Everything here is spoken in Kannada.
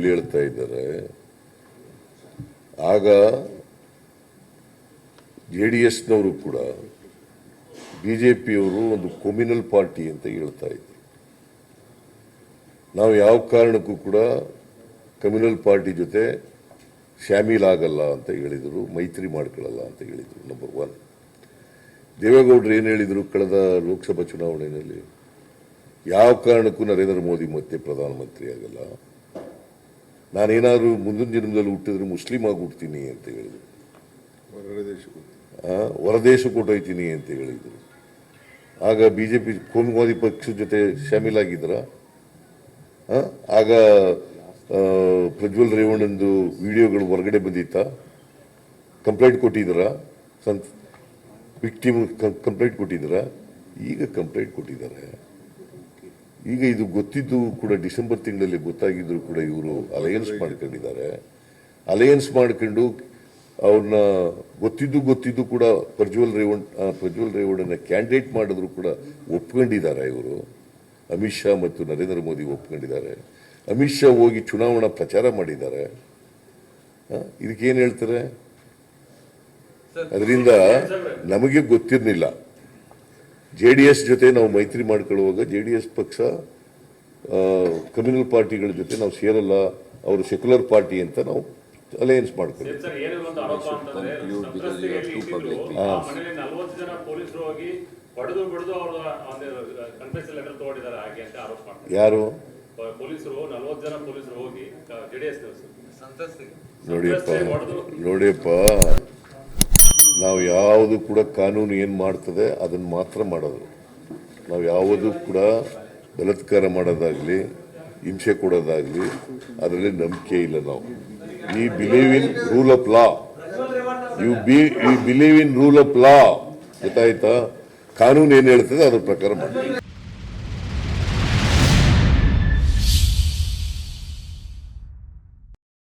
ಸುಳ್ಳು ಹೇಳ್ತಾ ಇದ್ದಾರೆ. ಆಗ ಜೆ ಡಿ ಎಸ್ನವರು ಕೂಡ ಬಿ ಜೆ ಪಿಯವರು ಒಂದು ಕೊಮ್ಯುನಲ್ ಪಾರ್ಟಿ ಅಂತ ಹೇಳ್ತಾ ಇದ್ರು ನಾವು ಯಾವ ಕಾರಣಕ್ಕೂ ಕೂಡ ಕಮ್ಯುನಲ್ ಪಾರ್ಟಿ ಜೊತೆ ಶಾಮೀಲ್ ಆಗಲ್ಲ ಅಂತ ಹೇಳಿದರು, ಮೈತ್ರಿ ಮಾಡ್ಕೊಳ್ಳಲ್ಲ ಅಂತ ಹೇಳಿದರು ನಂಬರ್ ಒನ್ ದೇವೇಗೌಡರು ಏನು ಹೇಳಿದರು ಕಳೆದ ಲೋಕಸಭಾ ಚುನಾವಣೆಯಲ್ಲಿ? ಯಾವ ಕಾರಣಕ್ಕೂ ನರೇಂದ್ರ ಮೋದಿ ಮತ್ತೆ ಪ್ರಧಾನಮಂತ್ರಿ ಆಗಲ್ಲ. ನಾನೇನಾದ್ರು ಮುಂದಿನ ಜನ್ಮದಲ್ಲಿ ಹುಟ್ಟಿದ್ರೆ ಮುಸ್ಲಿಂ ಆಗಿ ಹುಡ್ತೀನಿ ಅಂತ ಹೇಳಿದರು. ಹೊರದೇಶಕ್ಕೆ ಕೊಟ್ಟೋಯ್ತೀನಿ ಅಂತ ಹೇಳಿದರು. ಆಗ ಬಿ ಜೆ ಪಿ ಕೋಮುವಾದಿ ಪಕ್ಷದ ಜೊತೆ ಶಾಮೀಲಾಗಿದ್ರ? ಆಗ ಪ್ರಜ್ವಲ್ ರೇವಣ್ಣಂದು ವಿಡಿಯೋಗಳು ಹೊರಗಡೆ ಬಂದಿತ್ತ? ಕಂಪ್ಲೇಂಟ್ ಕೊಟ್ಟಿದ್ದೀರಾ ಸಂತ ವಿಕ್ಟಿಮ್ ಕಂಪ್ಲೇಂಟ್ ಕೊಟ್ಟಿದ್ದೀರಾ ಈಗ ಕಂಪ್ಲೇಂಟ್ ಕೊಟ್ಟಿದ್ದಾರೆ. ಈಗ ಇದು ಗೊತ್ತಿದ್ದು ಕೂಡ ಡಿಸೆಂಬರ್ ತಿಂಗಳಲ್ಲಿ ಗೊತ್ತಾಗಿದ್ರು ಕೂಡ ಇವರು ಅಲಯನ್ಸ್ ಮಾಡ್ಕೊಂಡಿದ್ದಾರೆ. ಅಲಯನ್ಸ್ ಮಾಡ್ಕೊಂಡು ಅವ್ರನ್ನ ಗೊತ್ತಿದ್ದು ಗೊತ್ತಿದ್ದು ಕೂಡ ಪ್ರಜ್ವಲ್ ರೇವಣ್ ಪ್ರಜ್ವಲ್ ರೇವಣ್ಣನ ಕ್ಯಾಂಡಿಡೇಟ್ ಮಾಡಿದ್ರು ಕೂಡ ಒಪ್ಕೊಂಡಿದ್ದಾರೆ ಇವರು. ಅಮಿತ್ ಶಾ ಮತ್ತು ನರೇಂದ್ರ ಮೋದಿ ಒಪ್ಕೊಂಡಿದ್ದಾರೆ. ಅಮಿತ್ ಶಾ ಹೋಗಿ ಚುನಾವಣಾ ಪ್ರಚಾರ ಮಾಡಿದ್ದಾರೆ. ಇದಕ್ಕೇನು ಹೇಳ್ತಾರೆ? ಅದರಿಂದ ನಮಗೆ ಗೊತ್ತಿರಲಿಲ್ಲ. ಜೆ ಡಿ ಎಸ್ ಜೊತೆ ನಾವು ಮೈತ್ರಿ ಮಾಡ್ಕೊಳ್ಳುವಾಗ ಜೆ ಡಿ ಎಸ್ ಪಕ್ಷ ಕಮ್ಯುನಲ್ ಪಾರ್ಟಿಗಳ ಜೊತೆ ನಾವು ಸೇರಲ್ಲ ಅವರು ಸೆಕ್ಯುಲರ್ ಪಾರ್ಟಿ ಅಂತ ನಾವು ಅಲಯನ್ಸ್ ಮಾಡ್ತೀವಿ ಸರ್ ಏನಿದೆ ಆರೋಪ ಅಂತಂದ್ರೆ ಸಂತ್ರಸ್ತೆಯಲ್ಲಿ ಇಟ್ಟಿದ್ರು ಆ ಮನೆಯಲ್ಲಿ ನಲ್ವತ್ತು ಜನ ಪೊಲೀಸರು ಹೋಗಿ ಹೊಡೆದು ಬಿಡದು ಅವ್ರ ಕನ್ಫೆನ್ಸ್ ಲೆಟರ್ ತಗೊಂಡಿದ್ದಾರೆ ಹಾಗೆ ಅಂತ ಆರೋಪ ಮಾಡ್ತಾರೆ. ಯಾರು? ಪೊಲೀಸರು ನಲ್ವತ್ತು ಜನ ಪೊಲೀಸರು ಹೋಗಿ ಜೆಡಿಎಸ್ ನೋಡಿಯಪ್ಪ. ನೋಡಿಯಪ್ಪ. ನಾವು ಯಾವುದು ಕೂಡ ಕಾನೂನು ಏನು ಮಾಡ್ತದೆ ಅದನ್ನು ಮಾತ್ರ ಮಾಡೋದು. ನಾವು ಯಾವುದು ಕೂಡ ಬಲತ್ಕಾರ ಮಾಡೋದಾಗಲಿ, ಹಿಂಸೆ ಕೊಡೋದಾಗಲಿ, ಅದರಲ್ಲಿ ನಂಬಿಕೆ ಇಲ್ಲ ನಾವು. We believe in rule of law you be believe in rule of law ಗೊತ್ತಾಯ್ತಾ? ಕಾನೂನು ಏನು ಹೇಳ್ತದೆ ಅದ್ರ ಪ್ರಕಾರ ಮಾಡಿ